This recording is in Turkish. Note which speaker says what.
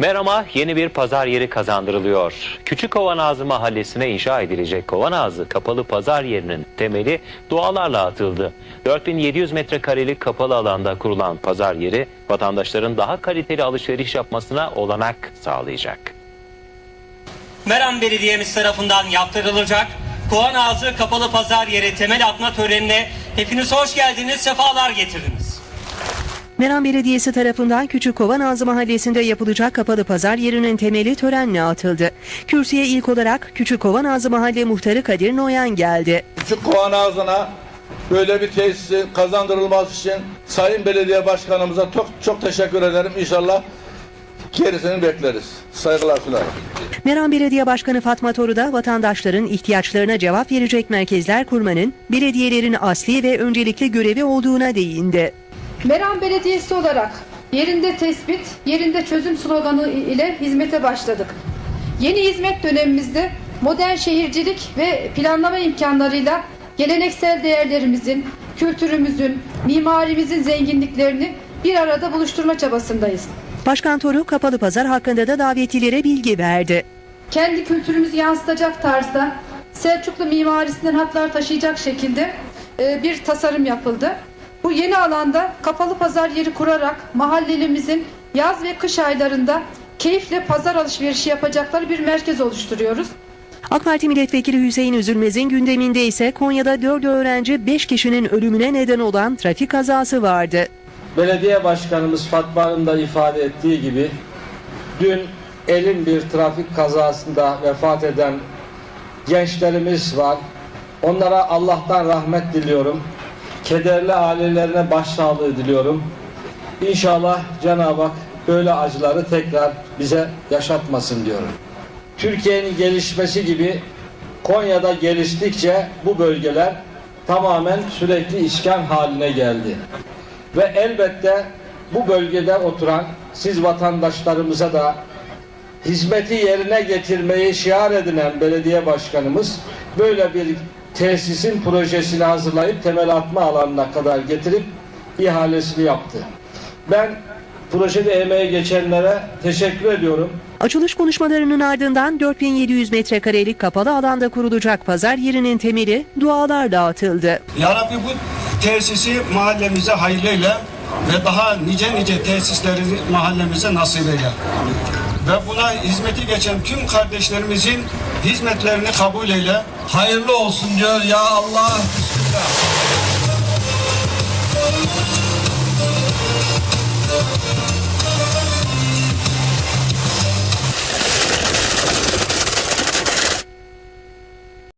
Speaker 1: Meram'a yeni bir pazar yeri kazandırılıyor. Küçükova Nazı Mahallesi'ne inşa edilecek Kovanazı kapalı pazar yerinin temeli dualarla atıldı. 4700 metrekarelik kapalı alanda kurulan pazar yeri vatandaşların daha kaliteli alışveriş yapmasına olanak sağlayacak.
Speaker 2: Meram Belediye'miz tarafından yaptırılacak Kovan Ağzı Kapalı Pazar Yeri temel atma törenine hepiniz hoş geldiniz, sefalar getirdiniz.
Speaker 3: Meram Belediyesi tarafından Küçükkova Nazlı Mahallesi'nde yapılacak kapalı pazar yerinin temeli törenle atıldı. Kürsüye ilk olarak Küçükkova Nazlı Mahalle Muhtarı Kadir Noyan geldi.
Speaker 4: Küçük kovan ağzına böyle bir tesisi kazandırılması için Sayın Belediye Başkanımıza çok çok teşekkür ederim. İnşallah gerisini bekleriz. Saygılar sunarım.
Speaker 3: Meram Belediye Başkanı Fatma Toru da vatandaşların ihtiyaçlarına cevap verecek merkezler kurmanın belediyelerin asli ve öncelikli görevi olduğuna değindi.
Speaker 5: Meram Belediyesi olarak yerinde tespit, yerinde çözüm sloganı ile hizmete başladık. Yeni hizmet dönemimizde modern şehircilik ve planlama imkanlarıyla geleneksel değerlerimizin, kültürümüzün, mimarimizin zenginliklerini bir arada buluşturma çabasındayız.
Speaker 3: Başkan Toru kapalı pazar hakkında da davetlilere bilgi verdi.
Speaker 5: Kendi kültürümüzü yansıtacak tarzda Selçuklu mimarisinden hatlar taşıyacak şekilde e, bir tasarım yapıldı. Bu yeni alanda kapalı pazar yeri kurarak mahallelimizin yaz ve kış aylarında keyifle pazar alışverişi yapacakları bir merkez oluşturuyoruz.
Speaker 3: AK Parti Milletvekili Hüseyin Üzülmez'in gündeminde ise Konya'da 4 öğrenci 5 kişinin ölümüne neden olan trafik kazası vardı.
Speaker 6: Belediye Başkanımız Fatma Hanım da ifade ettiği gibi dün elin bir trafik kazasında vefat eden gençlerimiz var. Onlara Allah'tan rahmet diliyorum. Kederli ailelerine başsağlığı diliyorum. İnşallah Cenab-ı Hak böyle acıları tekrar bize yaşatmasın diyorum. Türkiye'nin gelişmesi gibi Konya'da geliştikçe bu bölgeler tamamen sürekli iskan haline geldi. Ve elbette bu bölgede oturan siz vatandaşlarımıza da hizmeti yerine getirmeyi şiar edinen belediye başkanımız böyle bir tesisin projesini hazırlayıp temel atma alanına kadar getirip ihalesini yaptı. Ben projede emeğe geçenlere teşekkür ediyorum.
Speaker 3: Açılış konuşmalarının ardından 4700 metrekarelik kapalı alanda kurulacak pazar yerinin temeli dualar dağıtıldı.
Speaker 7: Ya Rabbi bu tesisi mahallemize hayırlıyla ve daha nice nice tesisleri mahallemize nasip eyle. Ve buna hizmeti geçen tüm kardeşlerimizin hizmetlerini kabul eyle.
Speaker 8: Hayırlı olsun diyor ya Allah. Bismillah.